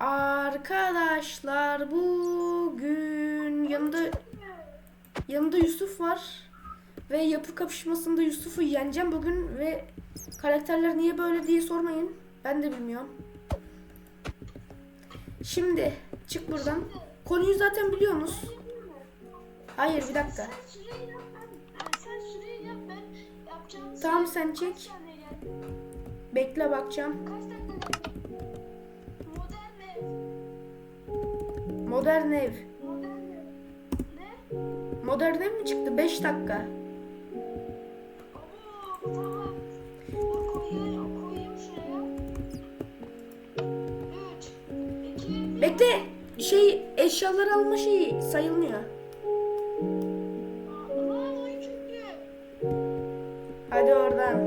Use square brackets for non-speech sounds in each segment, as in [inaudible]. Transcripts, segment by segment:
Arkadaşlar bugün yanında yanında Yusuf var ve yapı kapışmasında Yusuf'u yeneceğim bugün ve karakterler niye böyle diye sormayın. Ben de bilmiyorum. Şimdi çık buradan. Konuyu zaten biliyorsunuz. Hayır bir dakika. Ben. Yani sen. Tamam çek. Bekle bakacağım. Modern ev. Modern ev. Ne? Modern ev mi çıktı? 5 dakika. Abo tamam. Dur koyayım, koyayım şuraya. 3, 2, 1. Bekle. Şey eşyalar alma şeyi sayılmıyor. Hadi oradan.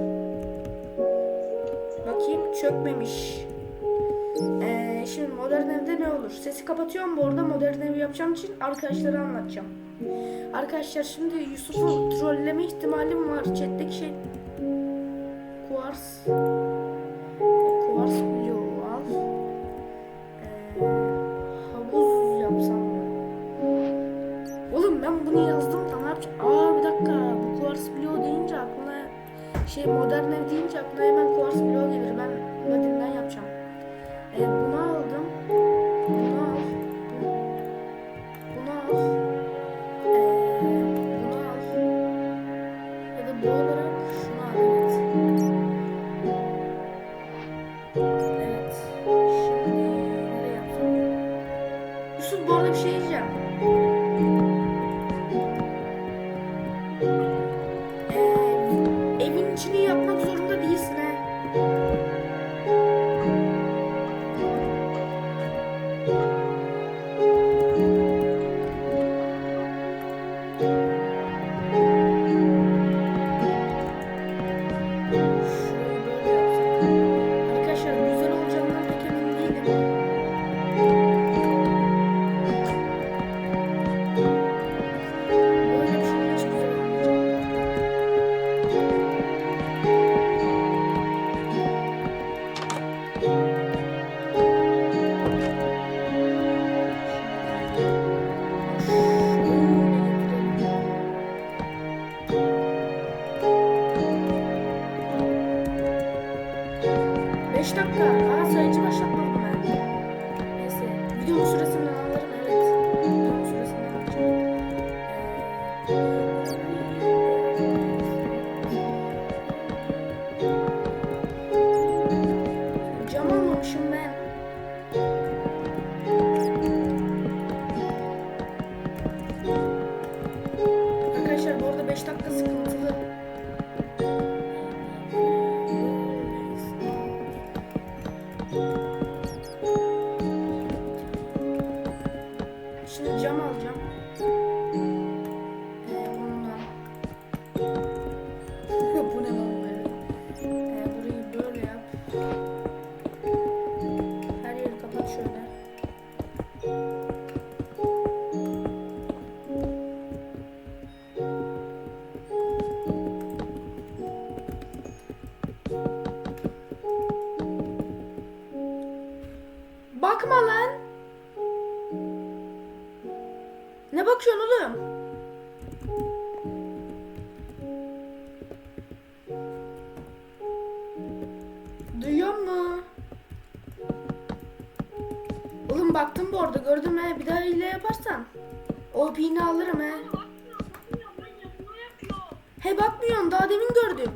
Bakayım çökmemiş. Ee, şimdi modern evde ne olur? Sesi kapatıyorum bu arada modern evi yapacağım için arkadaşlara anlatacağım. Arkadaşlar şimdi Yusuf'u trolleme ihtimalim var. Chat'teki şey Quartz Quartz Blue al. Ee, havuz yapsam mı? Oğlum ben bunu yazdım da ne yapacağım? Aa bir dakika bu Quartz Blue deyince aklına şey modern ev deyince aklına hemen Quartz Blue gelir. Bakma lan. Ne bakıyorsun oğlum? Duyuyor mu? Oğlum baktım bu arada gördüm he. Bir daha hile yaparsan. O pini alırım he. He bakmıyorsun daha demin gördüm.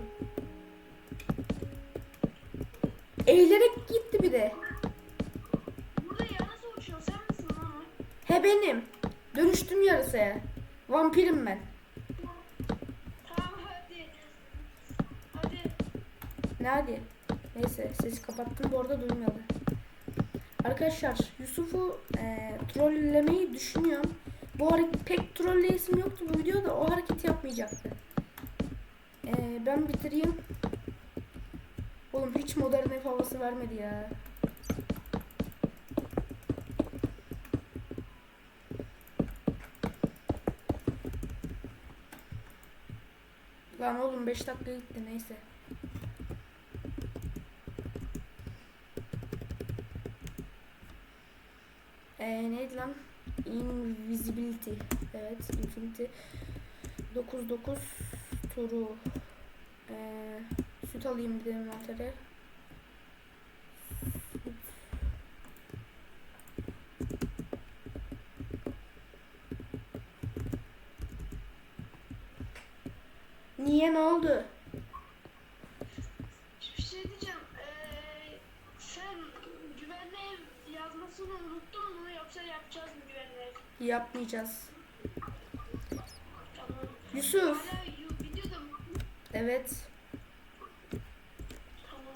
Eğilerek gitti bir de. Burada ya nasıl uçuyor? Sen misin lan o? He benim. Dönüştüm yarısaya. Vampirim ben. Tamam hadi. Hadi. Ne hadi? Neyse sesi kapattım bu arada duymadı. Arkadaşlar Yusuf'u e, trollemeyi düşünüyorum. Bu hareket pek trolleyesim yoktu bu videoda o hareket yapmayacaktı. E, ben bitireyim. Oğlum hiç modern ev havası vermedi ya. Lan oğlum 5 dakika gitti neyse. Ee, neydi lan? Invisibility. Evet, Infinity. 99 turu. Ee, süt alayım bir de envantere. Niye ne oldu? Yazmasını unuttun mu yoksa yapacağız mı güvenli ev? Yapmayacağız. Tamam. Yusuf. Hala yu- videoda mı? Evet. Tamam.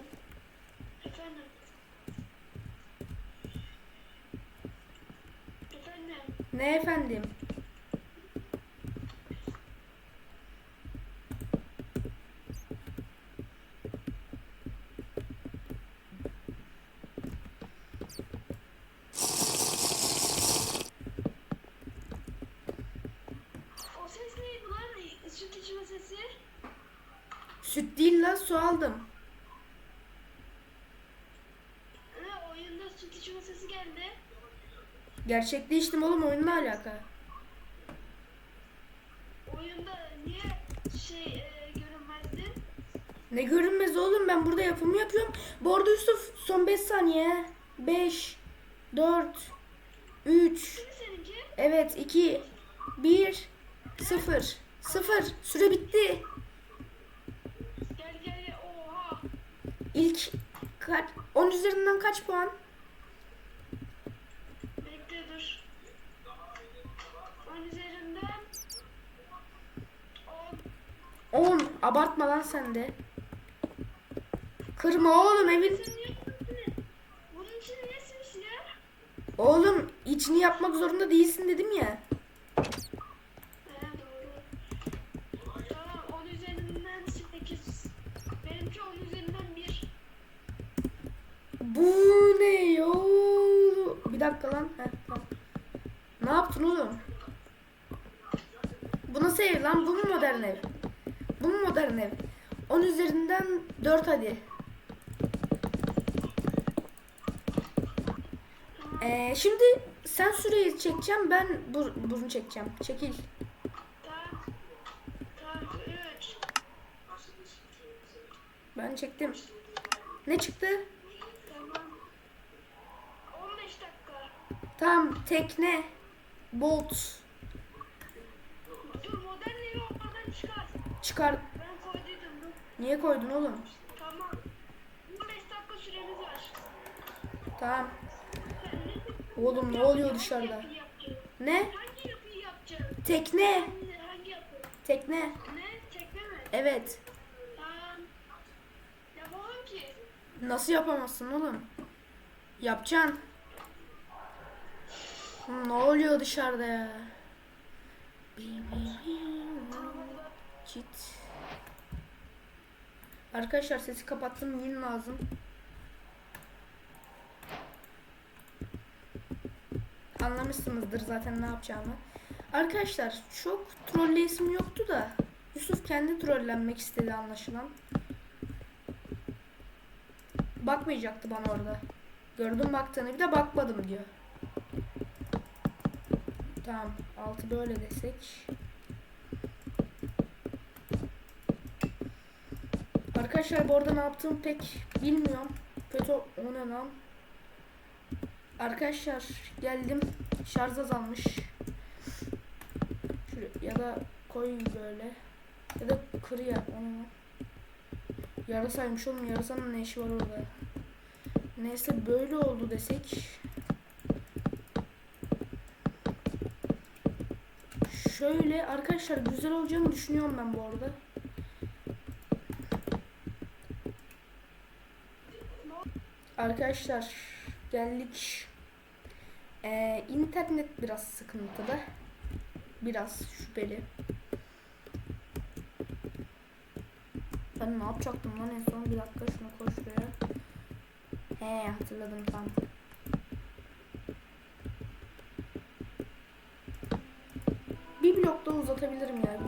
Efendim. Efendim. Ne efendim? O ses neydi lan? Süt içme sesi. Süt değil lan su aldım. Ne oyunda süt içme sesi geldi. Gerçekleştim oğlum oyunla alaka. Oyunda niye şey e, görünmezdi? Ne görünmez oğlum ben burada yapımı yapıyorum. Bu arada Yusuf son 5 saniye. 5 4 3 Şimdi seninki. Evet 2 1 0 0 Süre bitti. Gel gel. Oha. İlk kaç 10 üzerinden kaç puan? 10. 10 abartma lan sen de. Kırma oğlum evin. Bunun için niye simsiyah? Oğlum içini yapmak zorunda değilsin dedim ya. He doğru. Tamam 10 üzerinden 8. Benimki 10 üzerinden 1. Bu ne ya? Bir dakika lan. Heh, tamam. Ne yaptın oğlum? Bu nasıl ev lan? Bu mu modern ev? Bu mu modern ev? 10 üzerinden 4 hadi. Ee, şimdi sen süreyi çekeceğim ben bur burnu çekeceğim. Çekil. Tamam. Tamam 3. Ben çektim. Ne çıktı? Tamam. 15 dakika. Tamam tekne. Bolt. Evi çıkar. Çıkar. Ben koyduydum dur. Niye koydun oğlum? Tamam. 15 dakika süremiz var. Tamam. Oğlum ne oluyor dışarıda? Ne? Hangi yapıyı yapacaksın? Tekne. Hangi, yapı? Tekne. Ne? Tekne mi? Evet. Tamam. Yapalım ki. Nasıl yapamazsın oğlum? Yapacaksın. Ne oluyor dışarıda ya? Çit. Arkadaşlar sesi kapattım. Yün lazım. Anlamışsınızdır zaten ne yapacağımı. Arkadaşlar çok trolleyesim yoktu da Yusuf kendi trollenmek istedi anlaşılan. Bakmayacaktı bana orada. Gördüm baktığını bir de bakmadım diyor. Tamam. Altı böyle desek. Arkadaşlar bu arada ne yaptığımı pek bilmiyorum. Kötü o? Arkadaşlar geldim. Şarj azalmış. Şöyle ya da koy böyle. Ya da kır ya onu. Yarasaymış oğlum. Yarasanın ne işi var orada? Neyse böyle oldu desek. Şöyle arkadaşlar güzel olacağını düşünüyorum ben bu arada. Arkadaşlar geldik. Ee, internet biraz sıkıntılı. Biraz şüpheli. Ben ne yapacaktım lan en son? Bir dakika şunu koy şuraya. He hatırladım tam. Bir blok daha uzatabilirim ya.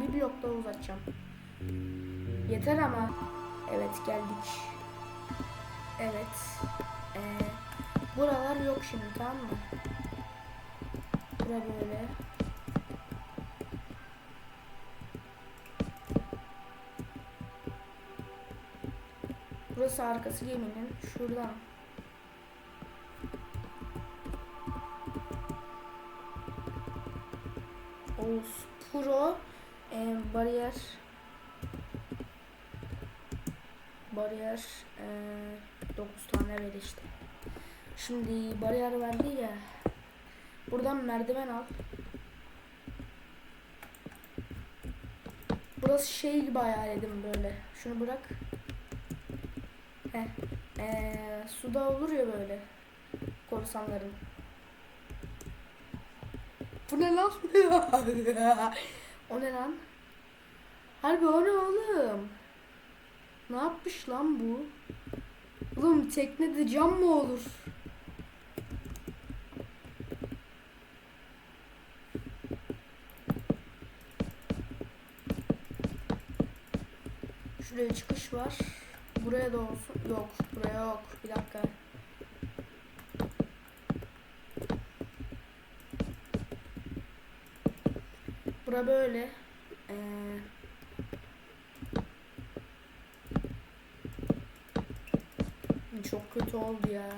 Bir bir blok daha uzatacağım. Yeter ama. Evet geldik. Evet. Ee, Buralar yok şimdi tamam mı? Bura böyle. Burası arkası geminin. Şuradan. Oğuz Pro e, bariyer bariyer e, 9 tane ver işte. Şimdi bariyer verdi ya. Buradan merdiven al. Burası şey gibi hayal edin böyle. Şunu bırak. Heh. Ee, suda olur ya böyle. Korsanların. Bu ne lan? [laughs] o ne lan? Harbi o ne oğlum? Ne yapmış lan bu? Oğlum teknede cam mı olur? Şuraya çıkış var. Buraya da olsun. Yok, buraya yok. Bir dakika. Bura böyle. Ee, çok kötü oldu ya.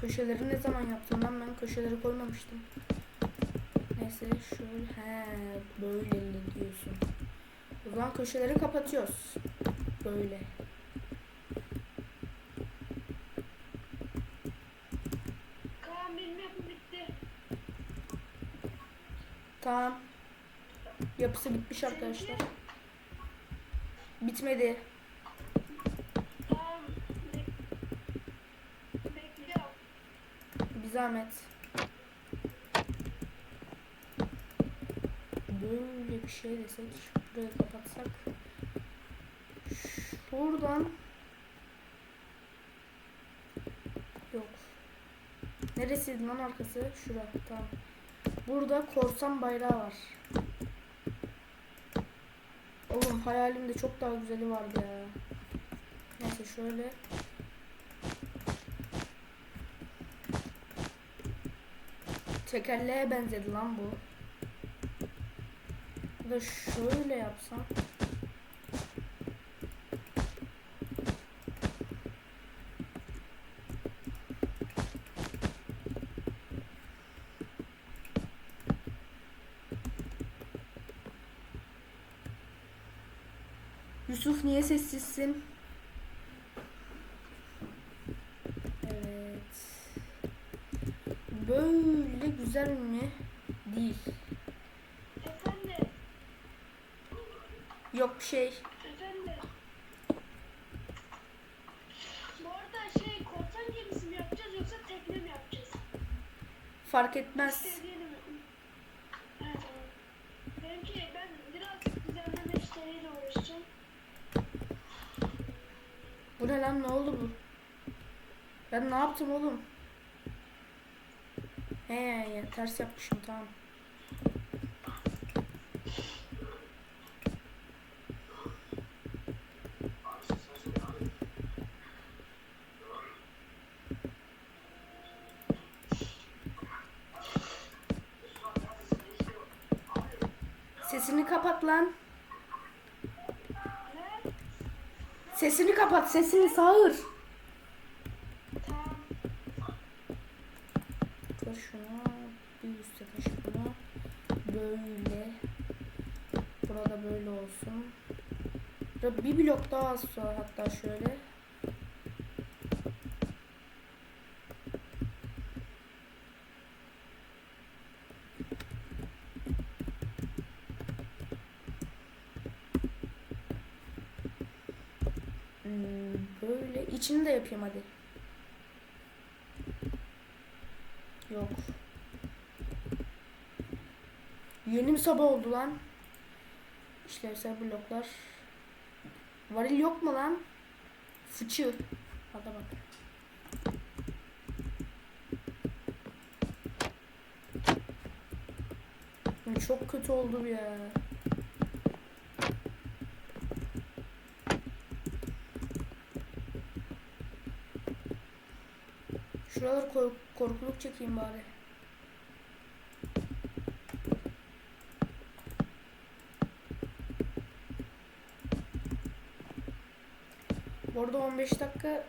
Köşeleri ne zaman yaptım ben köşeleri koymamıştım. Neyse şöyle he böyle diyorsun. O zaman köşeleri kapatıyoruz. Böyle. Kaan benim yapım bitti. Tamam. Yapısı bitmiş arkadaşlar. Bitmedi. Bir zahmet. Böyle bir şey desek. Burayı kapatsak. Şuradan. Yok. Neresiydi lan arkası? Şura. Tamam. Burada korsan bayrağı var. Oğlum hayalimde çok daha güzeli vardı ya. Neyse şöyle. Tekerleğe benzedi lan bu. Ya da şöyle yapsam. Yusuf niye sessizsin? Evet. Böyle güzel mi? Değil. Efendim. Yok şey. Efendim. Bu arada şey korsan gemisi mi yapacağız yoksa tekne mi yapacağız? Fark etmez. İstediğini mi? Evet, tamam. Benimki ben biraz düzenleme işleriyle uğraşacağım. Bu ne lan ne oldu bu? Ben ne yaptım oğlum? He ya ters yapmışım tamam. Sesini kapat lan. Sesini kapat, sesini sağır. Tamam. Kır şunu, bir üstte taşı bunu. Böyle. Burada böyle olsun. Burada bir blok daha az sonra hatta şöyle. Hmm, böyle içini de yapayım hadi. Yok. Yeni mi sabah oldu lan? İşlevsel bloklar. Varil yok mu lan? Fıçı. Hadi bak. Çok kötü oldu ya. Şuraları kork korkuluk çekeyim bari. Bu arada 15 dakika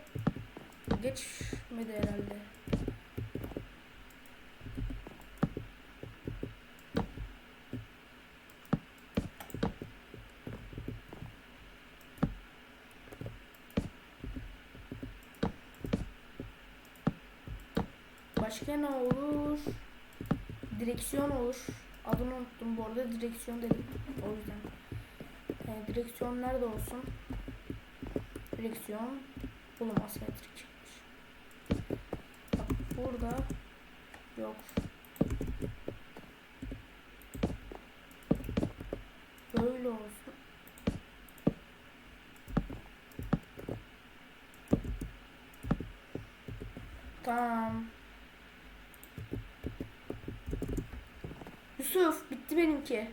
geçmedi herhalde. Başka ne olur? Direksiyon olur. Adını unuttum bu arada. Direksiyon dedim. O yüzden. Ee, direksiyon nerede olsun? Direksiyon. Oğlum asimetrik çıkmış. Bak burada. Yok. Böyle olsun. Tamam. Yusuf bitti benimki.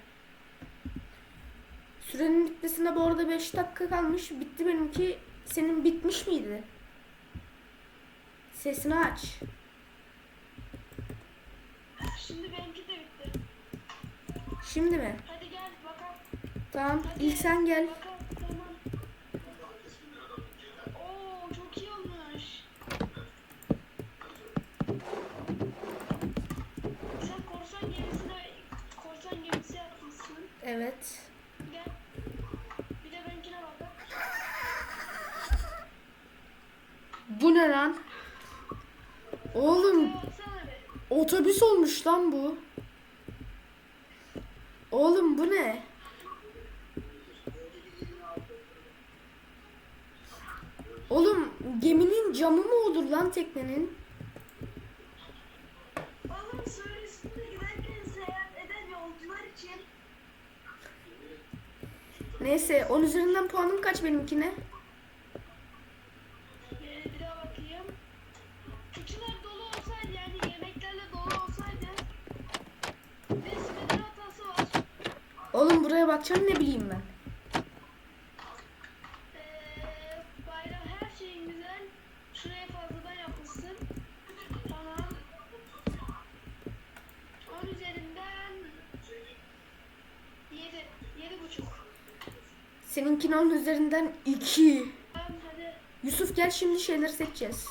Sürenin bitmesine bu arada 5 dakika kalmış. Bitti benimki. Senin bitmiş miydi? Sesini aç. Şimdi benimki de bitti. Şimdi mi? Hadi gel bakalım. Tamam. Hadi. İlk sen gel. Bakalım tamam. Oo çok iyi olmuş. Sen korsan gemisine korsan gemisi yapmışsın. Evet. Gel. Bir de benimkine bak. Bu ne lan? Oğlum otobüs olmuş lan bu. Oğlum bu ne? Oğlum geminin camı mı olur lan teknenin? Oğlum suyun üstünde giderken seyahat eden yolcular için Neyse 10 üzerinden puanım kaç benimkine? Ee, bir daha bakayım. Fıçılar dolu olsaydı yani yemeklerle dolu olsaydı ve hatası var. Oğlum buraya bakacağım ne bileyim ben. Ee, bayram her şeyin güzel. Şuraya fazladan yapmışsın. Tamam. 10 üzerinden 7. 7 buçuk. Seninkine 10 üzerinden 2. Tamam hadi. Yusuf gel şimdi şeyleri seçeceğiz.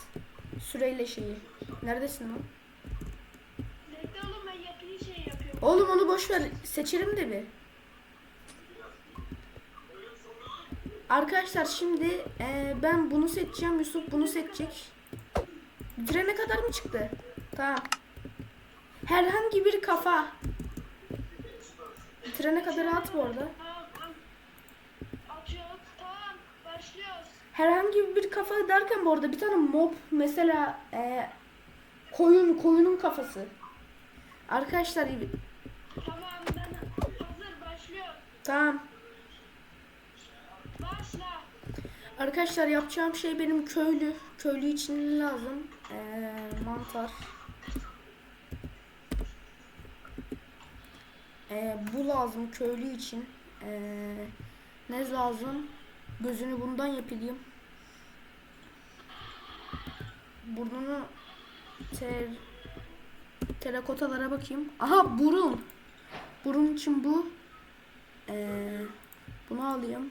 Süreyle şeyi. Neredesin lan? Bekle oğlum ben yapıyı şey yapıyorum. Oğlum onu boş ver. Seçelim de bir. Arkadaşlar şimdi eee, ben bunu seçeceğim. Yusuf bunu seçecek. Trene kadar mı çıktı? Tamam. Herhangi bir kafa. Trene kadar at bu arada. Herhangi bir kafa derken bu arada bir tane mob mesela eee, koyun koyunun kafası. Arkadaşlar Tamam ben hazır başlıyor. tamam. Arkadaşlar yapacağım şey benim köylü. Köylü için lazım. Ee, mantar. Ee, bu lazım köylü için. Ee, ne lazım? Gözünü bundan yapayım. Burnunu ter terakotalara bakayım. Aha burun. Burun için bu. Ee, bunu alayım.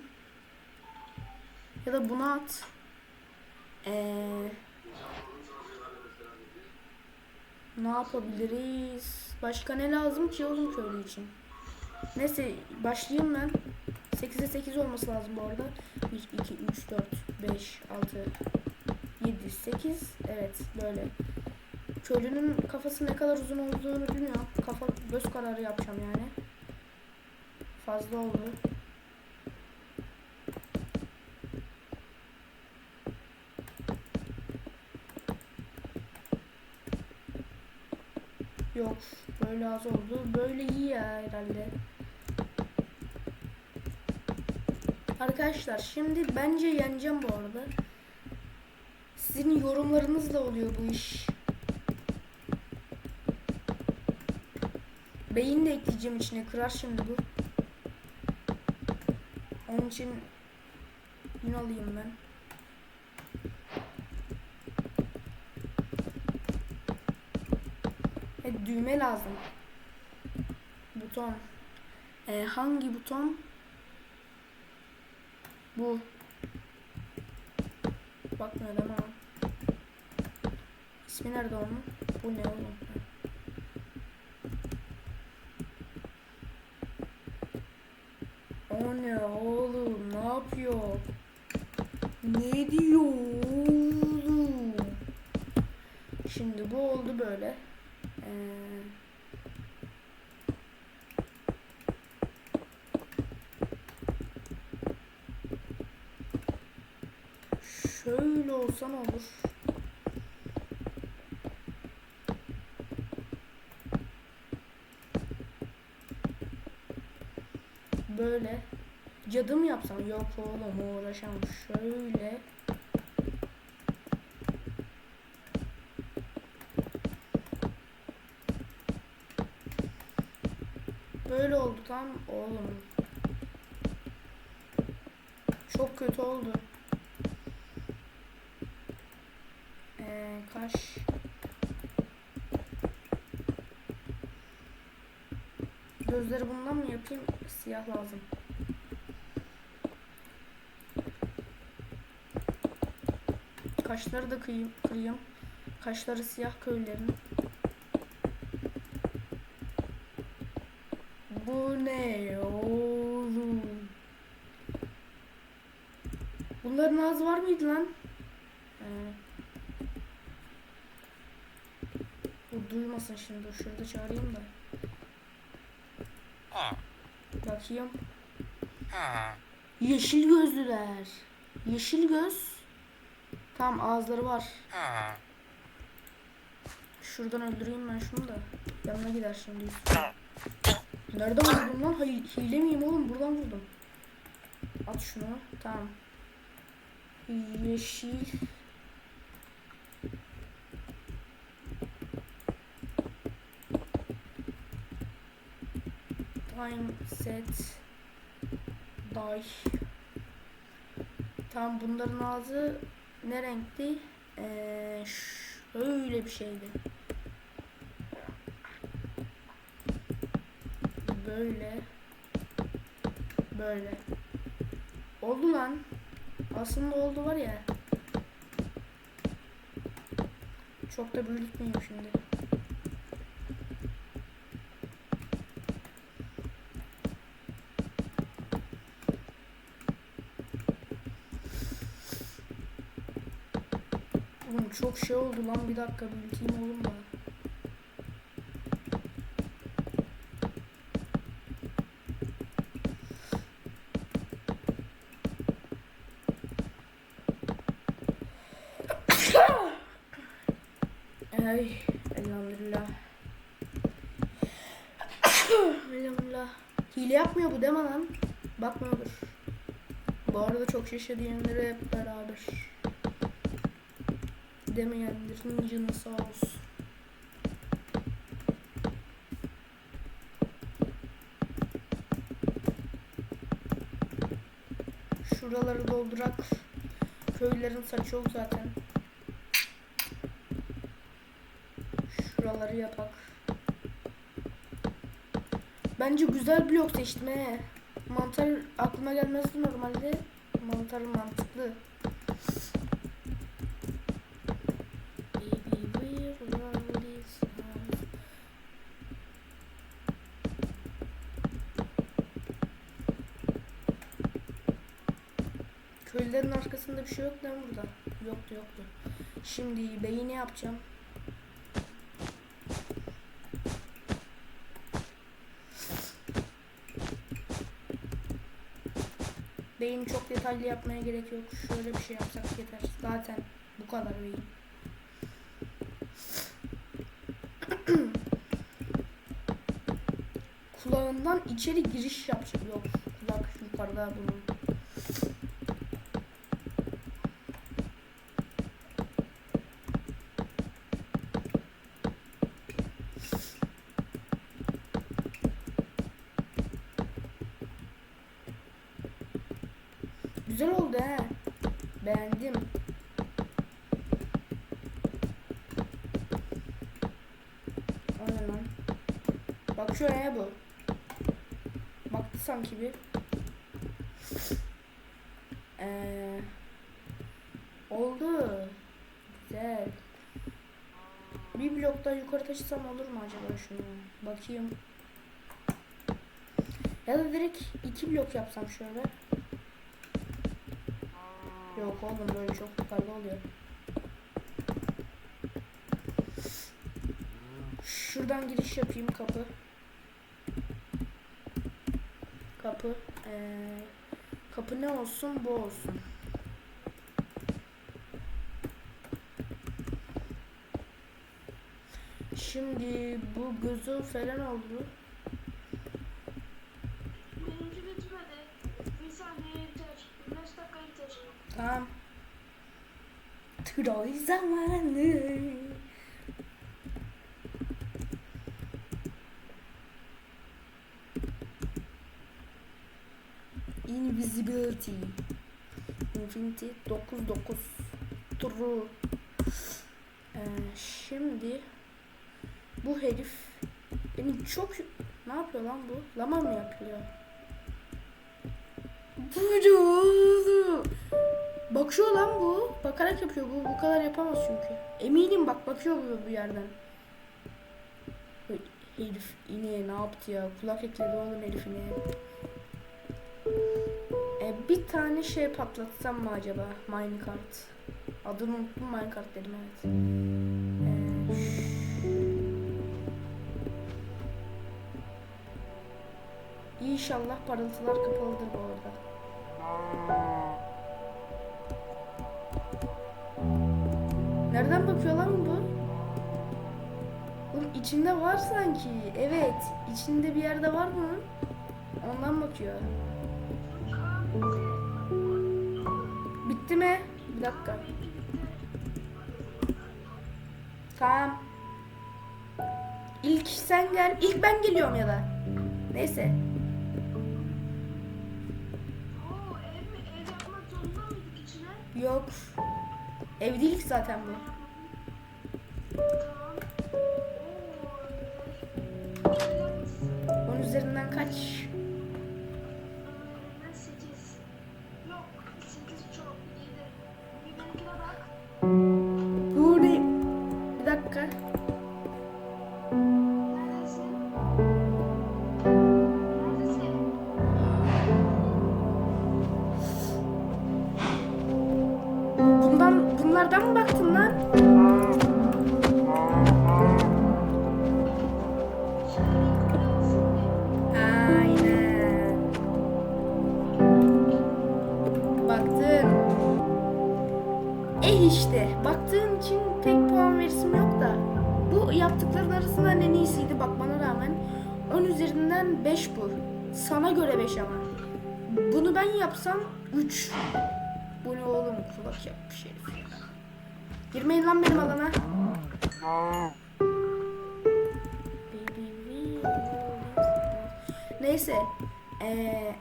Ya da bunu at. Ee, ne yapabiliriz? Başka ne lazım ki oğlum köylü için? Neyse başlayayım ben. 8'e 8 olması lazım bu arada. 1, 2, 3, 4, 5, 6, 7, 8. Evet böyle. Köylünün kafası ne kadar uzun olduğunu bilmiyorum. Kafa göz kararı yapacağım yani. Fazla oldu. Yok. Böyle az oldu. Böyle iyi ya herhalde. Arkadaşlar şimdi bence yeneceğim bu arada. Sizin yorumlarınızla oluyor bu iş. Beyin de ekleyeceğim içine. Kırar şimdi bu. Onun için yün alayım ben. düğme lazım. Buton. Ee, hangi buton? Bu. Bakmıyor değil mi? İsmi nerede onun? Bu ne oğlum? O ne oğlum? Ne yapıyor? Ne diyor oğlum? Şimdi bu oldu böyle. Ee, şöyle olsa ne olur? Böyle. Cadı mı yapsam? Yok oğlum uğraşamam. Şöyle. Böyle oldu tam oğlum. Çok kötü oldu. Ee, kaş. Gözleri bundan mı yapayım? Siyah lazım. Kaşları da kıyayım, kırayım. Kaşları siyah köylerin. Bu ne oğlum? Bunların ağzı var mıydı lan? Ee, duymasın şimdi. Şurada çağırayım da. Bakayım. Yeşil gözlüler. Yeşil göz. Tam ağızları var. Şuradan öldüreyim ben şunu da. Yanına gider şimdi. Nereden vurdum lan? Hayır, hile miyim oğlum? Buradan vurdum. At şunu. Tamam. Yeşil. Set. Die. Tam bunların ağzı ne renkti? Ee, şöyle bir şeydi. Böyle. Böyle. Oldu lan. Aslında oldu var ya. Çok da büyütmeyeyim şimdi. Oğlum çok şey oldu lan bir dakika büyüteyim oğlum da. Ay elhamdülillah. elhamdülillah. Hile yapmıyor bu deme lan. Bakmıyordur. Bu arada çok şişe diyenlere hep beraber. Demeyenlerin canı sağ olsun. Şuraları doldurak. Köylerin saçı yok zaten. Şuraları yapak. Bence güzel blok seçtim he. Mantar aklıma gelmezdi normalde. Mantar mantıklı. Arkasında bir şey yok mi burada? Yoktu yoktu. Şimdi beyni yapacağım. Beyni çok detaylı yapmaya gerek yok. Şöyle bir şey yapsak yeter. Zaten bu kadar beyin. [clears throat] Kulağından içeri giriş yapacak. Yok kulak yukarıda bunun. Güzel oldu he. Beğendim. O ne lan? Bakıyor ya bu. Baktı sanki bir. Ee, oldu. Güzel. Bir blok daha yukarı taşısam olur mu acaba şunu? Bakayım. Ya da direkt iki blok yapsam şöyle. Yok oğlum böyle çok yukarıda oluyor. Şuradan giriş yapayım kapı. Kapı. Ee, kapı ne olsun bu olsun. Şimdi bu gözü falan oldu. Benimki bitmedi. Bir saniye yeter. 5 dakika yeter. Tamam. Troy zamanı. Invisibility. Infinity 99. True. Ee, şimdi bu herif beni çok ne yapıyor lan bu? Lama mı yapıyor? Buydu. Bakıyor lan bu. Bakarak yapıyor. Bu bu kadar yapamaz çünkü. Eminim bak bakıyor bu bir yerden. Herif ineğe ne yaptı ya? Kulak ekledi oğlum herif ineğe. Bir tane şey patlatsam mı acaba? Minecart. Adını unuttum Minecart dedim evet. E, ş- İnşallah parıltılar kapalıdır bu arada. Nereden bakıyor lan bu? Oğlum içinde var sanki. Evet. içinde bir yerde var bunun. Ondan bakıyor. Bitti mi? Bir dakika. Tamam. İlk sen gel. İlk ben geliyorum ya da. Neyse. Yok. Ev değil ki zaten bu. 10 üzerinden kaç? İşte. Baktığın için tek puan verisim yok da. Bu yaptıkların arasından en iyisiydi bakmana rağmen. 10 üzerinden 5 bu. Sana göre 5 ama. Bunu ben yapsam 3. Bu ne oğlum kulak yapmış herif ya. Girmeyin lan benim alana. Neyse. Ee,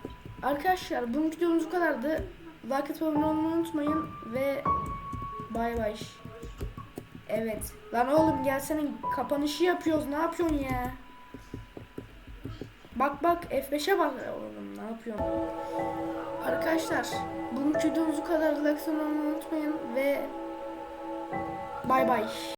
arkadaşlar bu videomuz bu kadardı. Like olmayı unutmayın ve bay bay. Evet. Lan oğlum gelsene kapanışı yapıyoruz. Ne yapıyorsun ya? Bak bak F5'e bak oğlum ne yapıyorsun? Arkadaşlar bugünkü videomuz bu kadar. Like atmayı unutmayın ve bay bay.